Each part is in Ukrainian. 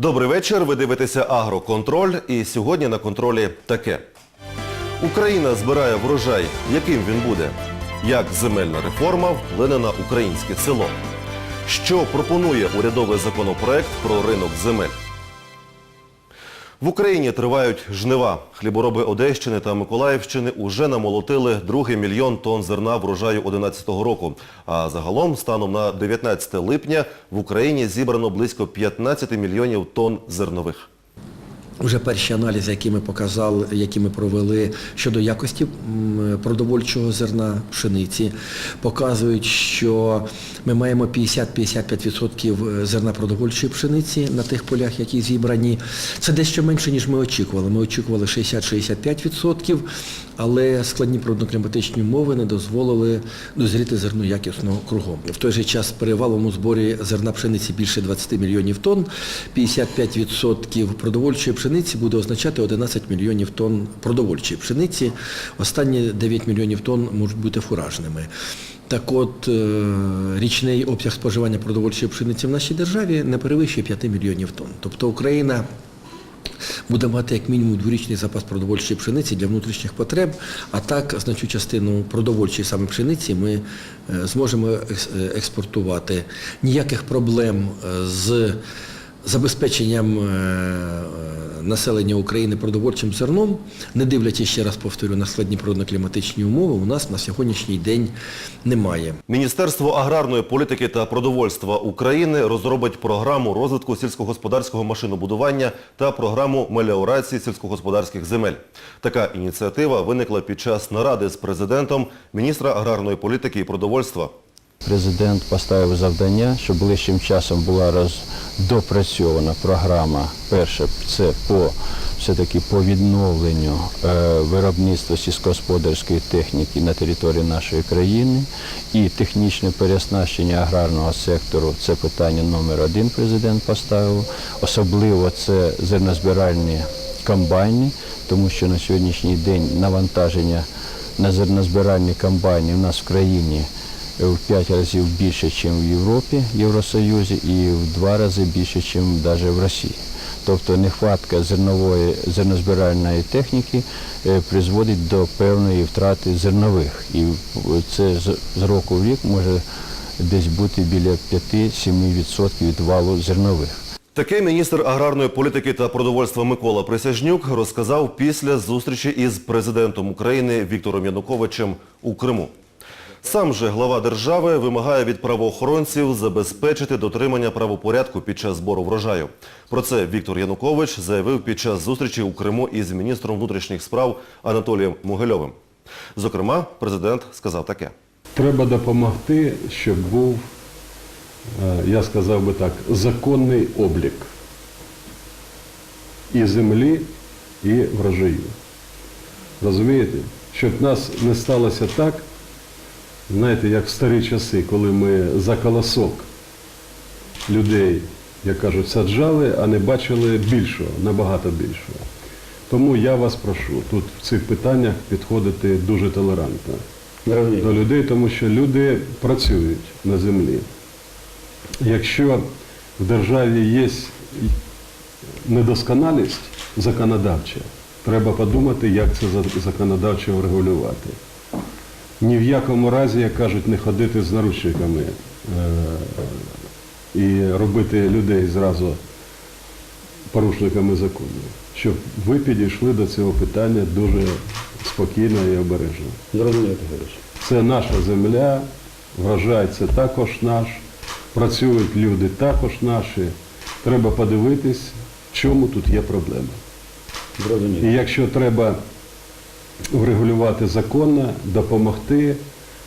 Добрий вечір. Ви дивитеся Агроконтроль. І сьогодні на контролі таке. Україна збирає врожай. Яким він буде? Як земельна реформа вплине на українське село? Що пропонує урядовий законопроект про ринок земель? В Україні тривають жнива. Хлібороби Одещини та Миколаївщини уже намолотили другий мільйон тонн зерна врожаю 2011 року. А загалом, станом на 19 липня, в Україні зібрано близько 15 мільйонів тонн зернових. Вже перші аналізи, які ми показали, які ми провели щодо якості продовольчого зерна пшениці, показують, що ми маємо 50-55% зерна продовольчої пшениці на тих полях, які зібрані. Це дещо менше, ніж ми очікували. Ми очікували 60-65%, але складні природно-кліматичні умови не дозволили дозріти зерну якісно кругом. В той же час при валовому зборі зерна пшениці більше 20 мільйонів тонн, 55% продовольчої пшениці буде означати 11 мільйонів тонн продовольчої пшениці. Останні 9 мільйонів тонн можуть бути фуражними. Так от, е, річний обсяг споживання продовольчої пшениці в нашій державі не перевищує 5 мільйонів тонн. Тобто Україна буде мати як мінімум дворічний запас продовольчої пшениці для внутрішніх потреб, а так значну частину продовольчої саме пшениці ми е, зможемо е, експортувати. Ніяких проблем е, з забезпеченням населення України продовольчим зерном, не дивлячись, ще раз повторю, на складні природно-кліматичні умови, у нас на сьогоднішній день немає. Міністерство аграрної політики та продовольства України розробить програму розвитку сільськогосподарського машинобудування та програму меліорації сільськогосподарських земель. Така ініціатива виникла під час наради з президентом міністра аграрної політики і продовольства. Президент поставив завдання, щоб ближчим часом була роз... допрацьована програма. Перше, це по все-таки по відновленню е, виробництва сільськогосподарської техніки на території нашої країни і технічне переоснащення аграрного сектору. Це питання номер один президент поставив. Особливо це зернозбиральні комбайни, тому що на сьогоднішній день навантаження на зернозбиральні комбайни у нас в країні в 5 разів більше, ніж в Європі, Євросоюзі, і в 2 рази більше, ніж навіть в Росії. Тобто нехватка зернової, зернозбиральної техніки е, призводить до певної втрати зернових. І це з року в рік може десь бути біля 5-7% від валу зернових. Таке міністр аграрної політики та продовольства Микола Присяжнюк розказав після зустрічі із президентом України Віктором Януковичем у Криму. Сам же глава держави вимагає від правоохоронців забезпечити дотримання правопорядку під час збору врожаю. Про це Віктор Янукович заявив під час зустрічі у Криму із міністром внутрішніх справ Анатолієм Могильовим. Зокрема, президент сказав таке. Треба допомогти, щоб був, е, я сказав би так, законний облік і землі, і врожаю. Розумієте? Щоб нас не сталося так, знаєте, як в старі часи, коли ми за колосок людей, як кажуть, саджали, а не бачили більшого, набагато більшого. Тому я вас прошу тут в цих питаннях підходити дуже толерантно до людей, тому що люди працюють на землі. Якщо в державі є недосконалість законодавча, треба подумати, як це за- законодавчо врегулювати. Ні в якому разі, як кажуть, не ходити з наручниками е, і робити людей зразу порушниками закону. Щоб ви підійшли до цього питання дуже спокійно і обережно. Зрозуміло, Тихович. Це наша земля, врожай це також наш, працюють люди також наші. Треба подивитись, в чому тут є проблема. Зрозуміло. І якщо треба врегулювати законно, допомогти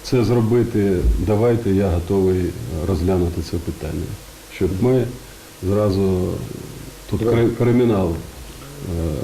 це зробити, давайте я готовий розглянути це питання. Щоб ми зразу тут кримінал е,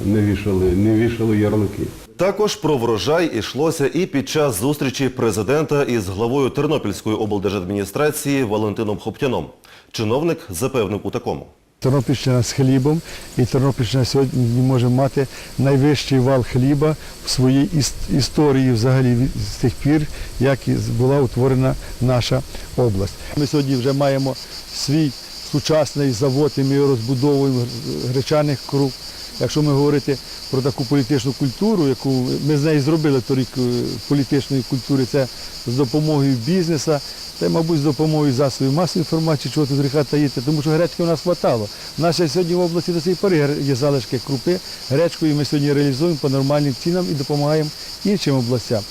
не вішали, не вішали ярлики. Також про врожай йшлося і під час зустрічі президента із главою Тернопільської облдержадміністрації Валентином Хоптяном. Чиновник запевнив у такому. Тернопільщина з хлібом, і Тернопільщина сьогодні може мати найвищий вал хліба в своїй історії взагалі з тих пір, як була утворена наша область. Ми сьогодні вже маємо свій сучасний завод, і ми його розбудовуємо гречаних круп. Якщо ми говорити про таку політичну культуру, яку ми з нею зробили торік е, політичної культури, це з допомогою бізнесу, це, мабуть, з допомогою засобів масової інформації, чого тут гріха таїти, тому що гречки у нас хватало. У нас сьогодні в області до цієї пори є залишки крупи, гречку, і ми сьогодні реалізуємо по нормальним цінам і допомагаємо іншим областям.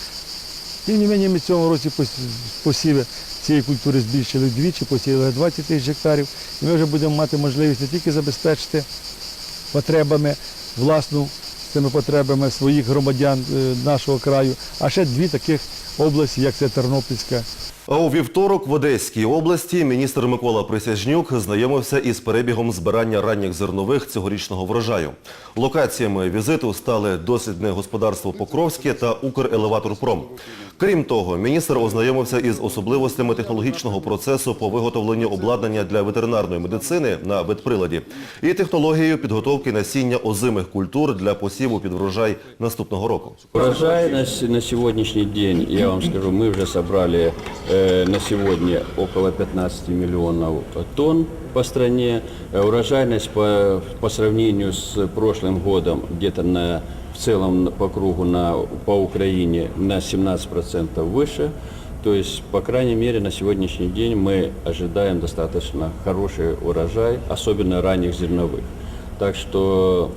Тим не менше, ми цьому році пос- посіви цієї культури збільшили вдвічі, посіяли 20 тисяч гектарів. І ми вже будемо мати можливість не тільки забезпечити потребами власну цими потребами своїх громадян е, нашого краю, а ще дві таких області, як це Тернопільська. А у вівторок в Одеській області міністр Микола Присяжнюк знайомився із перебігом збирання ранніх зернових цьогорічного врожаю. Локаціями візиту стали дослідне господарство Покровське та Укрелеваторпром. Крім того, міністр ознайомився із особливостями технологічного процесу по виготовленню обладнання для ветеринарної медицини на ветприладі і технологією підготовки насіння озимих культур для посіву під врожай наступного року. Урожай на, с- на сегодняшний день, я вам скажу, мы уже собрали э, на сегодня около 15 миллионов тонн по стране. Э, Урожайность по, по сравнению с прошлым годом где-то на, в целом по кругу на, по Украине на 17% выше. То есть, по крайней мере, на сегодняшний день мы ожидаем достаточно хороший урожай, особенно ранних зерновых. Так что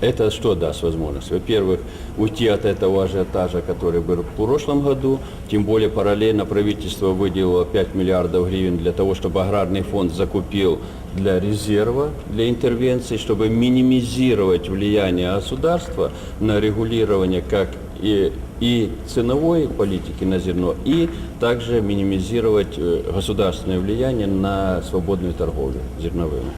это что даст возможность? Во-первых, уйти от этого ажиотажа, который был в прошлом году, тем более параллельно правительство выделило 5 миллиардов гривен для того, чтобы аграрный фонд закупил для резерва, для интервенций, чтобы минимизировать влияние государства на регулирование как и, и ценовой политики на зерно, и также минимизировать э, государственное влияние на свободную торговлю зерновыми.